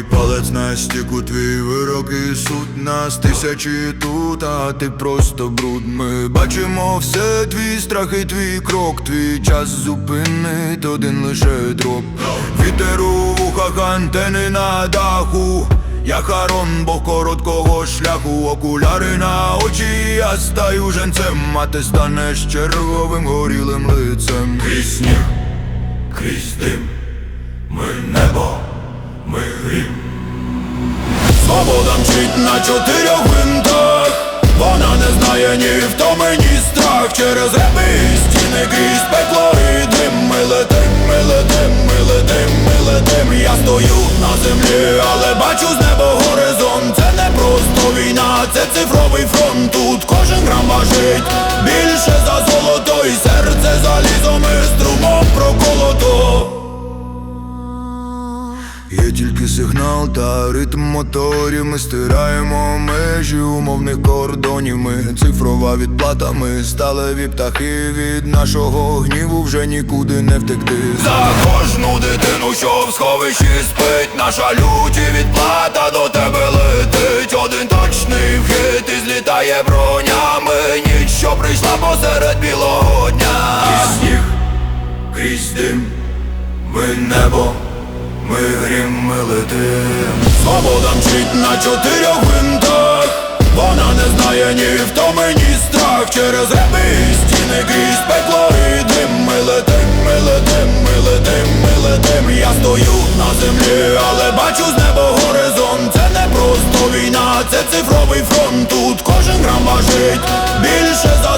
Мій палець на стіку, твій вирок і суд нас тисячі тут, а ти просто бруд. Ми бачимо все, твій страх і твій крок, твій час зупинить один лише дроп. Вітер у вухах, антени на даху. Я харон, бо короткого шляху, окуляри на очі, я стаю женцем, а ти станеш черговим горілим лицем. Крізь сніг, крізь дим, ми небо. Свобода мчить на чотирьох винтах. Вона не знає ні втоми, ні страх. Через реби і стіни крізь пекло і дим. Ми летим, ми летим, ми летим, ми летим. Я стою на землі, але бачу з неба горизонт. Це не просто війна, це цифровий фронт Є тільки сигнал та ритм моторів Ми стираємо межі умовних кордонів. Ми цифрова відплата, ми сталеві птахи Від нашого гніву вже нікуди не втекти. За кожну дитину, що в сховищі спить Наша лють і відплата до тебе летить. Один точний вхід і злітає бронями. Ніч, що прийшла посеред білого дня. Крізь сніг, крізь дим, ми небо ми грім, ми летим. Свобода мчить на чотирьох винтах. Вона не знає ні втоми, ні страх. Через реби і стіни крізь пекло і дим. Ми летим, ми летим, ми летим, ми летим. Я стою на землі, але бачу з неба горизонт. Це не просто війна, це цифровий фронт. Тут кожен грам важить більше за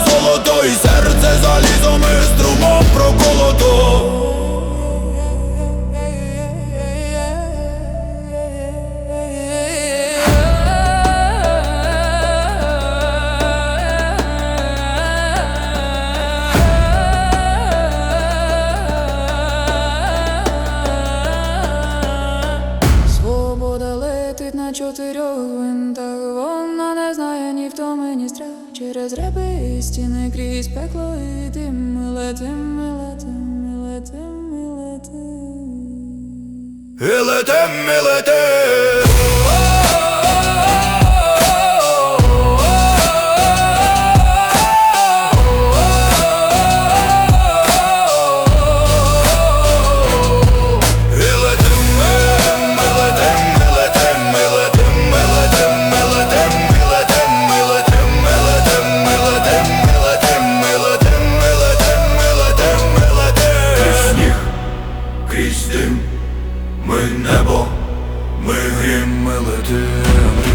чотирьох винтах, вона не знає ні втоми, ні страх. Через реби і стіни крізь пекло і дим Ми летим, ми летим, ми летим, ми летим. І летим, ми летим ми грім, ми летим